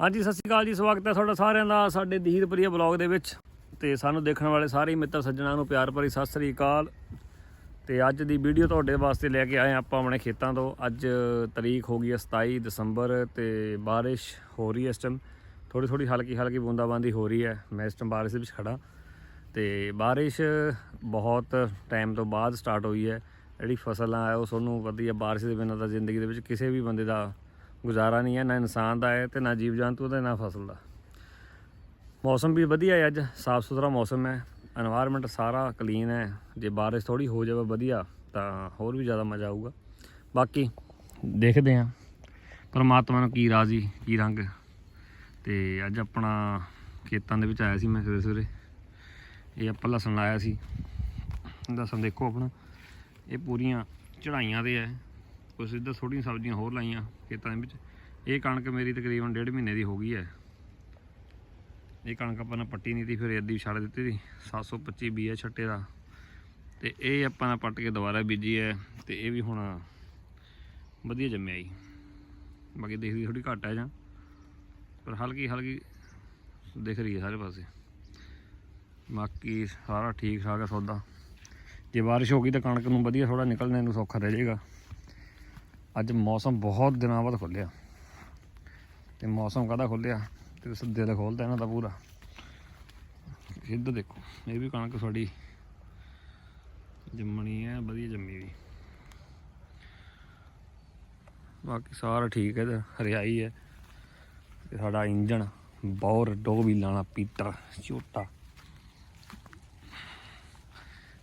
ਹਾਂਜੀ, ਸਤਿ ਸ਼੍ਰੀ ਅਕਾਲ ਜੀ, ਸਵਾਗਤ ਹੈ ਤੁਹਾਡਾ ਸਾਰਿਆਂ ਦਾ ਸਾਡੇ ਦੀਰਪ੍ਰਿਆ ਬਲੌਗ ਦੇ ਵਿੱਚ। ਤੇ ਸਾਨੂੰ ਦੇਖਣ ਵਾਲੇ ਸਾਰੇ ਮਿੱਤਰ ਸੱਜਣਾ ਨੂੰ ਪਿਆਰ ਭਰੀ ਸਤਿ ਸ਼੍ਰੀ ਅਕਾਲ। ਤੇ ਅੱਜ ਦੀ ਵੀਡੀਓ ਤੁਹਾਡੇ ਵਾਸਤੇ ਲੈ ਕੇ ਆਏ ਹਾਂ ਆਪਾਂ ਆਪਣੇ ਖੇਤਾਂ ਤੋਂ। ਅੱਜ ਤਰੀਕ ਹੋ ਗਈ ਹੈ 27 ਦਸੰਬਰ ਤੇ ਬਾਰਿਸ਼ ਹੋ ਰਹੀ ਹੈ ਇਸ ਟਾਈਮ ਥੋੜੀ ਥੋੜੀ ਹਲਕੀ ਹਲਕੀ ਬੂੰਦਾਬਾਂਦੀ ਹੋ ਰਹੀ ਹੈ। ਮੈਂ ਇਸ ਟਾਈਮ ਬਾਰਿਸ਼ ਦੇ ਵਿੱਚ ਖੜਾ ਤੇ ਬਾਰਿਸ਼ ਬਹੁਤ ਟਾਈਮ ਤੋਂ ਬਾਅਦ ਸਟਾਰਟ ਹੋਈ ਹੈ। ਜਿਹੜੀ ਫਸਲਾਂ ਆ ਉਹ ਤੁਹਾਨੂੰ ਵਧੀਆ ਬਾਰਿਸ਼ ਦੇ ਬਿਨਾਂ ਤਾਂ ਜ਼ਿੰਦਗੀ ਦੇ ਵਿੱਚ ਕਿਸੇ ਵੀ ਬੰਦੇ ਦਾ ਗੁਜ਼ਾਰਾ ਨਹੀਂ ਹੈ, ਨਾ ਇਨਸਾਨ ਦਾ ਹੈ ਤੇ ਨਾ ਜੀਵ ਜੰਤੂ ਦਾ ਨਾ ਫਸਲ ਦਾ। ਮੌਸਮ ਵੀ ਵਧੀਆ ਹੈ ਅੱਜ ਸਾਫ਼ ਸੁਥਰਾ ਮੌਸਮ ਹੈ এনवायरमेंट ਸਾਰਾ ਕਲੀਨ ਹੈ। ਜੇ ਬਾਰਿਸ਼ ਥੋੜੀ ਹੋ ਜਾਵੇ ਵਧੀਆ, ਤਾਂ ਹੋਰ ਵੀ ਜ਼ਿਆਦਾ ਮਜ਼ਾ ਆਊਗਾ। ਬਾਕੀ ਦੇਖਦੇ ਹਾਂ, ਪਰਮਾਤਮਾ ਨੂੰ ਕੀ ਰਾਜ਼ੀ, ਕੀ ਰੰਗ। ਤੇ ਅੱਜ ਆਪਣਾ ਖੇਤਾਂ ਦੇ ਵਿੱਚ ਆਇਆ ਸੀ ਮੈਂ ਸਵੇਰੇ ਸਵੇਰੇ ਇਹ ਆਪਾਂ ਲਸਣ ਲਾਇਆ ਸੀ। ਲਸਣ ਦੇਖੋ ਆਪਣਾ, ਇਹ ਪੂਰੀਆਂ ਚੜਾਈਆਂ ਤੇ ਹੈ। ਕੁਛ ਇੱਧਰ ਥੋੜ੍ਹੀਆਂ ਸਬਜ਼ੀਆਂ ਹੋਰ ਲਾਈਆਂ ਖੇਤਾਂ ਦੇ ਵਿੱਚ। ਇਹ ਕਣਕ ਮੇਰੀ ਤਕਰੀਬਨ ਡੇਢ ਮਹੀਨੇ ਦੀ ਹੋ ਗਈ ਹੈ। ਇਹ ਕਣਕ ਆਪਾਂ ਨੇ ਪੱਟੀ ਨਹੀਂ ਤੀ, ਫਿਰ ਅੱਧੀ ਛੱਡ ਦਿੱਤੀ ਸੀ 725 ਬੀ ਹੈ ਛੱਟੇ ਦਾ। ਤੇ ਇਹ ਆਪਾਂ ਨੇ ਪੱਟ ਕੇ ਦੁਬਾਰਾ ਬੀਜੀ ਹੈ ਤੇ ਇਹ ਵੀ ਹੁਣ ਵਧੀਆ ਜੰਮਿਆ ਜੀ। ਬਾਕੀ ਦੇਖਦੀ ਥੋੜੀ ਘੱਟ ਹੈ ਜਾਂ। ਪਰ ਹਲਕੀ ਹਲਕੀ ਦਿਖ ਰਹੀ ਹੈ ਸਾਰੇ ਪਾਸੇ। ਬਾਕੀ ਸਾਰਾ ਠੀਕ ਠਾਕ ਹੈ ਸੌਦਾ। ਜੇ ਬਾਰਿਸ਼ ਹੋ ਗਈ ਤਾਂ ਕਣਕ ਨੂੰ ਵਧੀਆ ਥੋੜਾ ਨਿਕਲਣੇ ਨੂੰ ਸੌਖਾ ਰਹਿ ਜਾਏਗਾ। ਅੱਜ ਮੌਸਮ ਬਹੁਤ ਦਿਨਾਂ ਬਾਅਦ ਖੁੱਲਿਆ ਤੇ ਮੌਸਮ ਕਾਹਦਾ ਖੁੱਲਿਆ ਤੇ ਉਸ ਦਿਲ ਖੋਲਦਾ ਇਹਨਾਂ ਦਾ ਪੂਰਾ। ਇੱਧਰ ਦੇਖੋ, ਇਹ ਵੀ ਕਣਕ ਸਾਡੀ ਜੰਮਣੀ ਹੈ, ਵਧੀਆ ਜੰਮੀ ਵੀ। ਬਾਕੀ ਸਾਰਾ ਠੀਕ ਹੈ ਤੇ ਹਰਿਆਈ ਹੈ। ਤੇ ਸਾਡਾ ਇੰਜਣ, ਬੌਰ ਡੋ ਵੀ ਲਾਣਾ ਪੀਟਰ ਝੋਟਾ।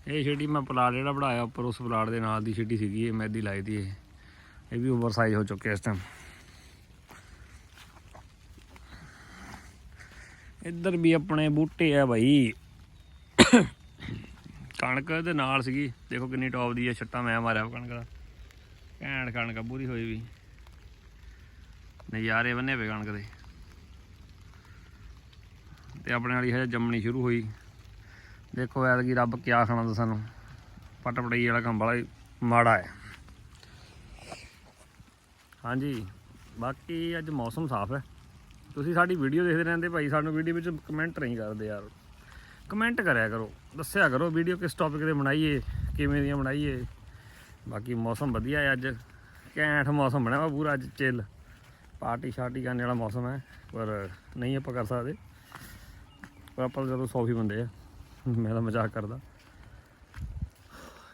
ਇਹ ਛੇੜੀ ਮੈਂ ਪਲਾਟ ਜਿਹੜਾ ਬਣਾਇਆ, ਉੱਪਰ ਉਸ ਪਲਾਟ ਦੇ ਨਾਲ ਦੀ ਛੇੜੀ ਸੀਗੀ, ਇਹ ਮੈਦੀ ਲਾਈ ਦੀ ਇਹ। ਇਹ ਵੀ ਓਵਰਸਾਈਜ਼ ਹੋ ਚੁੱਕੇ ਇਸ ਟਾਈਮ ਇੱਧਰ ਵੀ ਆਪਣੇ ਬੂਟੇ ਆ ਭਾਈ ਕਣਕ ਦੇ ਨਾਲ ਸੀਗੀ। ਦੇਖੋ ਕਿੰਨੀ ਟੌਪ ਦੀ ਹੈ ਛੱਟਾ ਮੈਂ ਮਾਰਿਆ ਕਣਕ ਦਾ। ਘੈਂਟ ਕਣਕ ਆ, ਪੂਰੀ ਹੋਈ ਵੀ। ਨਜ਼ਾਰੇ ਬੰਨੇ ਪਏ ਕਣਕ ਦੇ। ਤੇ ਆਪਣੇ ਵਾਲੀ ਹਜੇ ਜੰਮਣੀ ਸ਼ੁਰੂ ਹੋਈ। ਦੇਖੋ ਐਤਕੀ ਰੱਬ ਕਿਆ ਖਾਣਾ ਸਾਨੂੰ। ਪਟ ਪਟਈ ਵਾਲਾ ਕੰਮ ਬੜਾ ਮਾੜਾ ਹੈ। ਹਾਂਜੀ। ਬਾਕੀ ਅੱਜ ਮੌਸਮ ਸਾਫ਼ ਹੈ। ਤੁਸੀਂ ਸਾਡੀ ਵੀਡੀਓ ਦੇਖਦੇ ਰਹਿੰਦੇ ਭਾਈ, ਸਾਨੂੰ ਵੀਡੀਓ ਵਿੱਚ ਕਮੈਂਟ ਨਹੀਂ ਕਰਦੇ ਯਾਰ। ਕਮੈਂਟ ਕਰਿਆ ਕਰੋ, ਦੱਸਿਆ ਕਰੋ ਵੀਡੀਓ ਕਿਸ ਟੌਪਿਕ ਤੇ ਬਣਾਈਏ, ਕਿਵੇਂ ਦੀਆਂ ਬਣਾਈਏ। ਬਾਕੀ ਮੌਸਮ ਵਧੀਆ ਹੈ ਅੱਜ। ਕੈਂਠ ਮੌਸਮ ਬਣਿਆ ਵਾ ਪੂਰਾ ਅੱਜ ਚਿੱਲ ਪਾਰਟੀ ਸ਼ਾਰਟੀ ਕਰਨ ਵਾਲਾ ਮੌਸਮ ਹੈ, ਪਰ ਨਹੀਂ ਆਪਾਂ ਕਰ ਸਕਦੇ। ਪਰ ਆਪਾਂ ਤਾਂ ਜਦੋਂ ਸੌਫੀ ਬੰਦੇ ਆ। ਮੈਂ ਤਾਂ ਮਜ਼ਾਕ ਕਰਦਾ।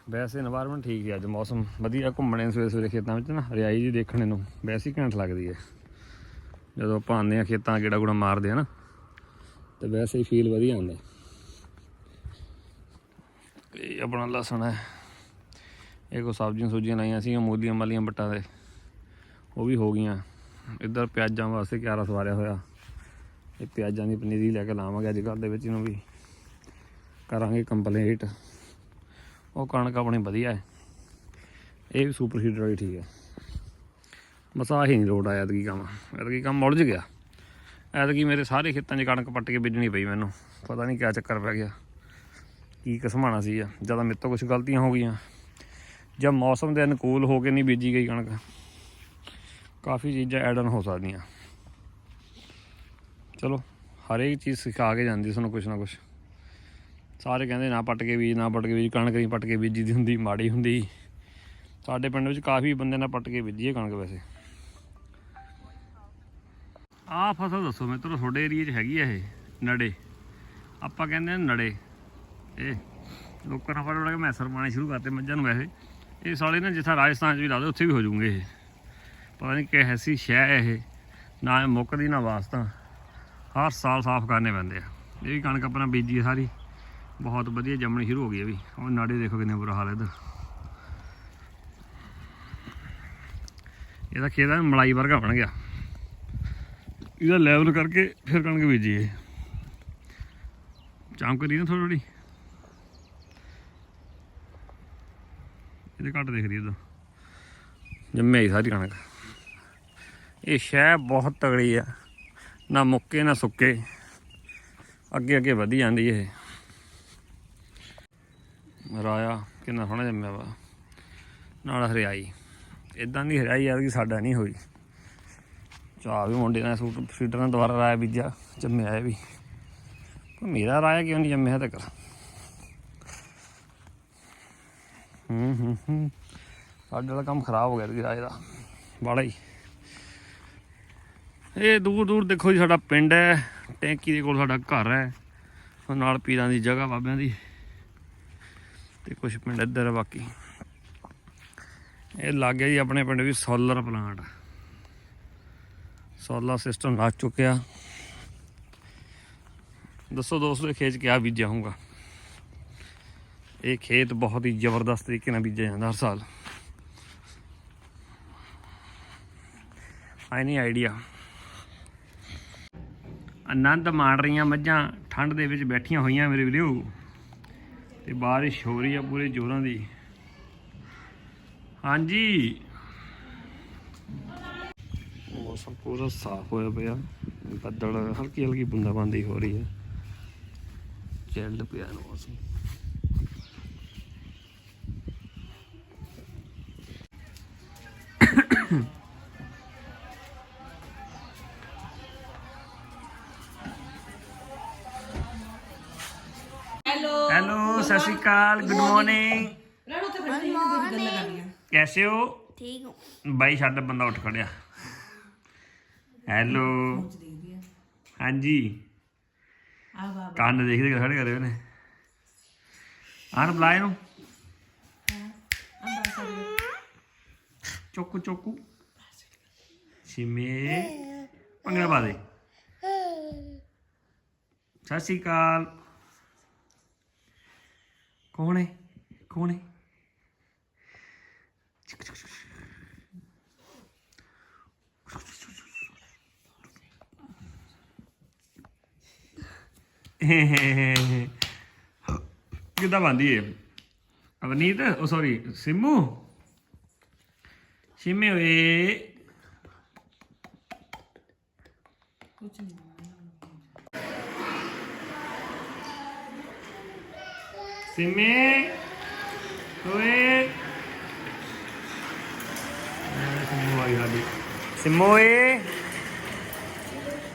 ਵੈਸੇ এনवायरमेंट ਠੀਕ ਹੈ ਅੱਜ, ਮੌਸਮ ਵਧੀਆ, ਘੁੰਮਣੇ ਨੂੰ ਸਵੇਰੇ ਸਵੇਰੇ ਖੇਤਾਂ ਵਿੱਚ ਨਾ ਹਰਿਆਈ ਜੀ ਦੇਖਣ ਨੂੰ, ਵੈਸੇ ਹੀ ਘੈਂਟ ਲੱਗਦੀ ਹੈ। ਜਦੋਂ ਆਪਾਂ ਆਉਂਦੇ ਆ ਖੇਤਾਂ ਗੇੜਾ ਗੁੜਾ ਮਾਰਦੇ ਆ ਨਾ, ਤੇ ਵੈਸੇ ਹੀ ਫੀਲ ਵਧੀਆ ਆਉਂਦਾ ਇਹ ਆਪਣਾ ਲਸਣ ਹੈ। ਇਹ ਕੋ ਸਬਜ਼ੀਆਂ ਸੂਜੀਆਂ ਲਾਈਆਂ ਸੀ ਮੂਲੀਆਂ ਮਾਲੀਆਂ ਬੱਟਾਂ ਦੇ, ਉਹ ਵੀ ਹੋ ਗਈਆਂ। ਇੱਧਰ ਪਿਆਜ਼ਾਂ ਵਾਸਤੇ ਕਿਆਰਾ ਸਵਾਰਿਆ ਹੋਇਆ। ਇਹ ਪਿਆਜ਼ਾਂ ਦੀ ਪਨੀਰੀ ਲੈ ਕੇ ਲਾਵਾਂਗੇ ਅੱਜ ਕੱਲ ਦੇ ਵਿੱਚ ਇਹਨੂੰ ਵੀ। ਕਰਾਂਗੇ ਕੰਪਲੀਟ ਉਹ ਕਣਕ ਆਪਣੀ ਵਧੀਆ ਹੈ। ਇਹ ਵੀ ਸੁਪਰ ਹੀਟਰ ਵਾਲੀ ਠੀਕ ਹੈ। ਬਸ ਆਹੀ ਨਹੀਂ ਲੋਡ ਆਇਆ ਐਤਕੀ ਕੰਮ। ਐਤਕੀ ਕੰਮ ਉਲਝ ਗਿਆ। ਐਤਕੀ ਮੇਰੇ ਸਾਰੇ ਖੇਤਾਂ 'ਚ ਕਣਕ ਪੱਟ ਕੇ ਬੀਜਣੀ ਪਈ ਮੈਨੂੰ। ਪਤਾ ਨਹੀਂ ਕਿਆ ਚੱਕਰ ਪੈ ਗਿਆ। ਕੀ ਕਸਮਾਣਾ ਸੀ ਆ ਜਦੋਂ ਮੇਰੇ ਤੋਂ ਕੁਝ ਗਲਤੀਆਂ ਹੋ ਗਈਆਂ। ਜਾਂ ਮੌਸਮ ਦੇ ਅਨੁਕੂਲ ਹੋ ਕੇ ਨਹੀਂ ਬੀਜੀ ਗਈ ਕਣਕ। ਕਾਫੀ ਚੀਜ਼ਾਂ ਐਡ ਆਨ ਹੋ ਸਕਦੀਆਂ। ਚਲੋ, ਹਰੇਕ ਚੀਜ਼ ਸਿਖਾ ਕੇ ਜਾਂਦੀ ਸਾਨੂੰ ਕੁਝ ਨਾ ਕੁਝ ਸਾਰੇ ਕਹਿੰਦੇ ਨਾ ਪੱਟ ਕੇ ਬੀਜ, ਨਾ ਪੱਟ ਕੇ ਬੀਜ, ਕਣਕ ਨਹੀਂ ਪੱਟ ਕੇ ਬੀਜੀ ਦੀ ਹੁੰਦੀ, ਮਾੜੀ ਹੁੰਦੀ। ਸਾਡੇ ਪਿੰਡ ਵਿੱਚ ਕਾਫੀ ਬੰਦੇ ਨਾਲ ਪੱਟ ਕੇ ਬੀਜੀ ਹੈ ਕਣਕ ਵੈਸੇ। ਆਹ ਫਸਲ ਦੱਸੋ ਮਿੱਤਰੋ, ਤੁਹਾਡੇ ਏਰੀਏ 'ਚ ਹੈਗੀ ਆ ਇਹ ਨੜੇ ਆਪਾਂ ਕਹਿੰਦੇ ਆ ਨੜੇ ਇਹ ਲੋਕਾਂ ਨੇ ਫੜ ਫੜ ਕੇ ਮੈਸਰ ਪਾਣੇ ਸ਼ੁਰੂ ਕਰਤੇ ਮੱਝਾਂ ਨੂੰ ਵੈਸੇ। ਇਹ ਸਾਲੇ ਨਾ ਜਿੱਥਾ ਰਾਜਸਥਾਨ 'ਚ ਵੀ ਲਾ ਦੇ ਉੱਥੇ ਵੀ ਹੋ ਜੂਗੇ ਇਹ। ਪਤਾ ਨਹੀਂ ਕਿ ਐਸੀ ਸ਼ੈ ਇਹ, ਨਾ ਮੁੱਕਦੀ ਨਾ ਵਾਸਤਾ। ਹਰ ਸਾਲ ਸਾਫ਼ ਕਰਨੇ ਪੈਂਦੇ ਆ। ਇਹ ਵੀ ਕਣਕ ਆਪਣਾ ਬੀਜੀ ਹੈ ਸਾਰੀ। ਬਹੁਤ ਵਧੀਆ ਜੰਮਣੀ ਸ਼ੁਰੂ ਹੋ ਗਈ ਹੈ ਵੀ। ਉਹ ਨਾੜੇ ਦੇਖੋ ਕਿੰਨੇ ਬੁਰਾ ਹਾਲ ਹੈ ਇਧਰ। ਇਹਦਾ ਖੇਤ ਹੈ ਮਲਾਈ ਵਰਗਾ ਬਣ ਗਿਆ। ਇਹਦਾ ਲੈਵਲ ਕਰਕੇ ਫਿਰ ਕਣਕ ਬੀਜੀਏ ਚਮਕ ਰਹੀ ਨਾ ਥੋੜੀ ਥੋੜੀ ਇਹਦੇ ਘੱਟ ਦਿਖ ਰਹੀ ਇਹਦਾ ਜੰਮਿਆ ਹੀ ਸਾਰੀ ਕਣਕ। ਇਹ ਸ਼ੈ ਬਹੁਤ ਤਗੜੀ ਆ। ਨਾ ਮੁੱਕੇ, ਨਾ ਸੁੱਕੇ। ਅੱਗੇ ਅੱਗੇ ਵਧੀ ਜਾਂਦੀ ਇਹ। ਰਾਇਆ ਕਿੰਨਾ ਸੋਹਣਾ ਜੰਮਿਆ ਵਾ। ਨਾਲ ਹਰਿਆਈ। ਇਦਾਂ ਦੀ ਹਰਿਆਈ ਆ ਕਿ ਸਾਡਾ ਨਹੀਂ ਹੋਈ। ਚਾਹ ਵੀ ਮੁੰਡੇ ਨੇ ਸੂਟ ਫੀਡਰ ਨੇ ਦੁਬਾਰਾ ਰਾਇਆ ਬੀਜਾ ਜੰਮਿਆ ਇਹ ਵੀ। ਪਰ ਮੇਰਾ ਰਾਇਆ ਕਿਉਂ ਨਹੀਂ ਜੰਮਿਆ ਤੱਕ? ਹੂੰ ਹੂੰ ਹੂੰ। ਸਾਡੇ ਵਾਲਾ ਕੰਮ ਖਰਾਬ ਹੋ ਗਿਆ ਤੇ ਰਾਏ ਦਾ। ਬੜਾ ਹੀ। ਇਹ ਦੂਰ ਦੂਰ ਦੇਖੋ ਜੀ, ਸਾਡਾ ਪਿੰਡ ਹੈ। ਟੈਂਕੀ ਦੇ ਕੋਲ ਸਾਡਾ ਘਰ ਹੈ। ਨਾਲ ਪੀਰਾਂ ਦੀ ਜਗ੍ਹਾ, ਬਾਬਿਆਂ ਦੀ। ਤੇ ਕੁਝ ਪਿੰਡ ਇੱਧਰ ਆ ਬਾਕੀ। ਇਹ ਲੱਗ ਗਿਆ ਜੀ ਆਪਣੇ ਪਿੰਡ ਵੀ ਸੋਲਰ ਪਲਾਂਟ ਸੋਲਰ ਸਿਸਟਮ ਲੱਗ ਚੁੱਕਿਆ। ਦੱਸੋ ਦੋਸਤੋ, ਇਹ ਖੇਤ ਕਿਆ ਬੀਜਿਆ ਹੋਊਗਾ? ਇਹ ਖੇਤ ਬਹੁਤ ਹੀ ਜ਼ਬਰਦਸਤ ਤਰੀਕੇ ਨਾਲ ਬੀਜਿਆ ਜਾਂਦਾ ਹਰ ਸਾਲ। ਆਈ ਨਹੀਂ ਆਈਡੀਆ ਆਨੰਦ ਮਾਣ ਰਹੀਆਂ ਮੱਝਾਂ ਠੰਡ ਦੇ ਵਿੱਚ ਬੈਠੀਆਂ ਹੋਈਆਂ ਮੇਰੇ ਵੀਰੋ। ਤੇ ਬਾਰਿਸ਼ ਹੋ ਰਹੀ ਆ ਪੂਰੇ ਜ਼ੋਰਾਂ ਦੀ। ਹਾਂਜੀ। ਮੌਸਮ ਪੂਰਾ ਸਾਫ਼ ਹੋਇਆ ਪਿਆ। ਬੱਦਲ ਹਲਕੀ ਹਲਕੀ ਬੂੰਦਾਬਾਂਦੀ ਹੋ ਰਹੀ ਹੈ। ਚਿਲਡ ਪਿਆ ਮੌਸਮ। ਸਤਿ ਸ਼੍ਰੀ ਅਕਾਲ ਗੁੱਡ ਮਾਰਨਿੰਗ ਰਣੋ ਤੇ ਫਿਰ ਸਹੀ ਗੱਲ ਕਰਨੀ ਕੈਸੇ ਹੋ? ਠੀਕ ਹੋ। ਬਾਈ ਛੱਡ ਬੰਦਾ ਉੱਠ ਖੜਿਆ। ਹੈਲੋ ਹਾਂਜੀ। ਆ ਬਾਬਾ ਕੰਨ ਦੇਖਦੇ ਖੜੇ ਕਰੇ ਉਹਨੇ। ਆਣ ਬੁਲਾਏ ਨੂੰ ਚੋਕੂ ਚੋਕੂ। ਸਿਮੇ ਪੰਗੜਾ ਪਾ ਦੇ। ਸਤਿ ਸ਼੍ਰੀ ਅਕਾਲ। ਕੌਣ ਹੈ? ਕੌਣ ਹੈ? ਕਿੱਦਾਂ ਬੰਦੀ ਏ ਅਵਨੀਤ? ਉਹ ਸੌਰੀ ਸਿੰਮੂ? ਸਿੰਮੇ ਓਏ। ਕੁਛ ਨਹੀਂ। ਸਿੰਮੇ ਓਏ ਸਿੰਮੂ ਆਈ ਸਾਡੀ ਸਿੰਮੂ ਓਏ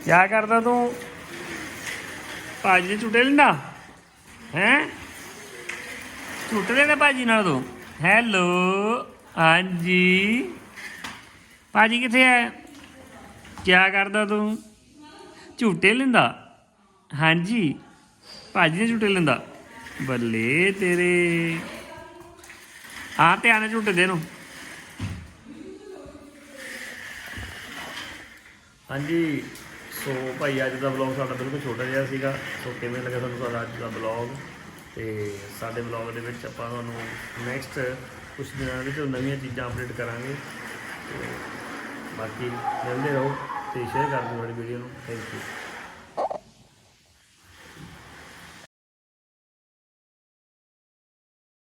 ਕੀ ਕਰਦਾ ਤੂੰ? ਭਾਜੀ ਦੇ ਝੂਟੇ ਲੈਂਦਾ? ਹੈ? ਝੂਟੇ ਲੈਂਦਾ ਭਾਜੀ ਨਾਲ ਤੂੰ? ਹੈਲੋ ਹਾਂਜੀ। ਭਾਜੀ ਕਿੱਥੇ ਹੈ ਕੀ ਕਰਦਾ ਤੂੰ? ਝੂਟੇ ਲੈਂਦਾ? ਹਾਂਜੀ। ਭਾਜੀ ਦੇ ਝੂਟੇ ਲੈਂਦਾ? ਬੱਲੇ ਤੇਰੇ। ਆ ਧਿਆਨ ਨਾਲ ਝੂਟੇ ਦੇ ਨੂੰ ਹਾਂਜੀ, ਸੋ ਭਾਈ ਅੱਜ ਦਾ ਵਲੌਗ ਸਾਡਾ ਬਿਲਕੁਲ ਛੋਟਾ ਜਿਹਾ ਸੀਗਾ। ਸੋ ਕਿਵੇਂ ਲੱਗਾ ਤੁਹਾਨੂੰ ਸਾਡਾ ਅੱਜ ਦਾ ਵਲੌਗ ਤੇ ਸਾਡੇ ਵਲੌਗ ਦੇ ਵਿੱਚ ਆਪਾਂ ਤੁਹਾਨੂੰ ਨੈਕਸਟ ਕੁਝ ਦਿਨਾਂ ਵਿੱਚ ਨਵੀਆਂ ਚੀਜ਼ਾਂ ਅਪਡੇਟ ਕਰਾਂਗੇ। ਤੇ ਬਾਕੀ ਮਿਲਦੇ ਰਹੋ ਤੇ ਸ਼ੇਅਰ ਕਰ ਦਿਓ ਸਾਡੀ ਵੀਡੀਓ ਨੂੰ। Thank you